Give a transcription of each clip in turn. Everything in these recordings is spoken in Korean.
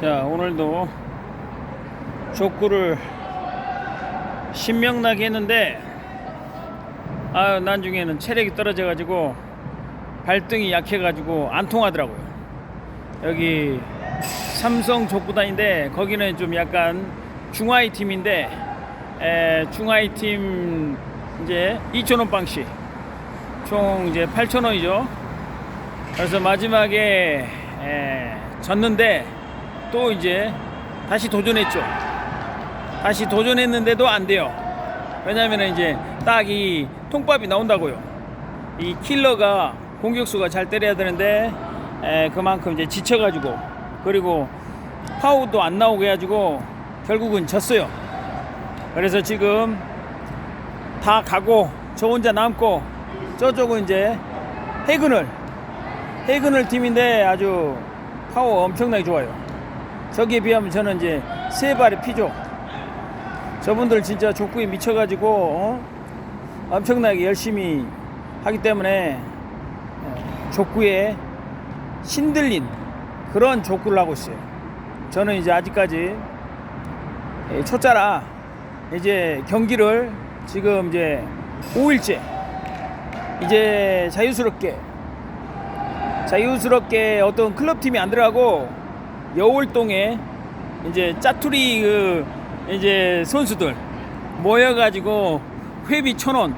자 오늘도 족구를 신명나게 했는데 아 나중에는 체력이 떨어져 가지고 발등이 약해 가지고 안 통하더라고요. 여기 삼성 족구단인데 거기는 좀 약간 중하위 팀인데 에, 중하위 팀 이제 2,000원 방씩. 총 이제 8,000원이죠. 그래서 마지막에 에, 졌는데 또 이제 다시 도전했죠. 다시 도전했는데도 안 돼요. 왜냐하면 이제 딱 이 통밥이 나온다고요. 이 킬러가 공격수가 잘 때려야 되는데 에, 그만큼 이제 지쳐가지고 그리고 파워도 안 나오게 해가지고 결국은 졌어요. 그래서 지금 다 가고 저 혼자 남고 저쪽은 이제 해근을 해근을 팀인데 아주 파워 엄청나게 좋아요. 저기에 비하면 저는 이제 세 발의 피죠. 저분들 진짜 족구에 미쳐가지고 어? 엄청나게 열심히 하기 때문에 어, 족구에 신들린 그런 족구를 하고 있어요. 저는 이제 아직까지 예, 초짜라 이제 경기를 지금 이제 5일째 이제 자유스럽게 자유스럽게 어떤 클럽 팀이 안 들어가고 여울동에 이제 짜투리 그 이제 선수들 모여가지고 회비 천 원,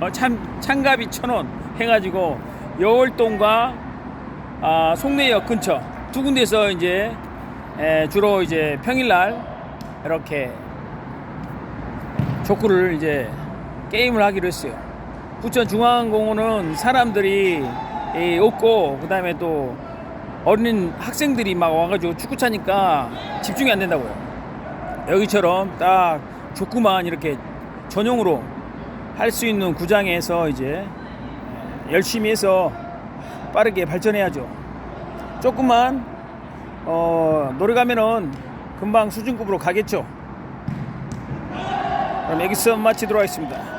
어, 참 참가비 천원 해가지고 여울동과 아, 송내역 근처 두 군데서 이제 에, 주로 이제 평일날 이렇게 족구를 이제 게임을 하기로 했어요. 부천 중앙공원은 사람들이 이, 없고 그 다음에 또 어린 학생들이 막 와가지고 축구 차니까 집중이 안 된다고요. 여기처럼 딱 족구만 이렇게 전용으로 할 수 있는 구장에서 이제 열심히 해서 빠르게 발전해야죠. 조금만 어, 노력하면은 금방 수준급으로 가겠죠. 그럼 여기서 마치도록 하겠습니다.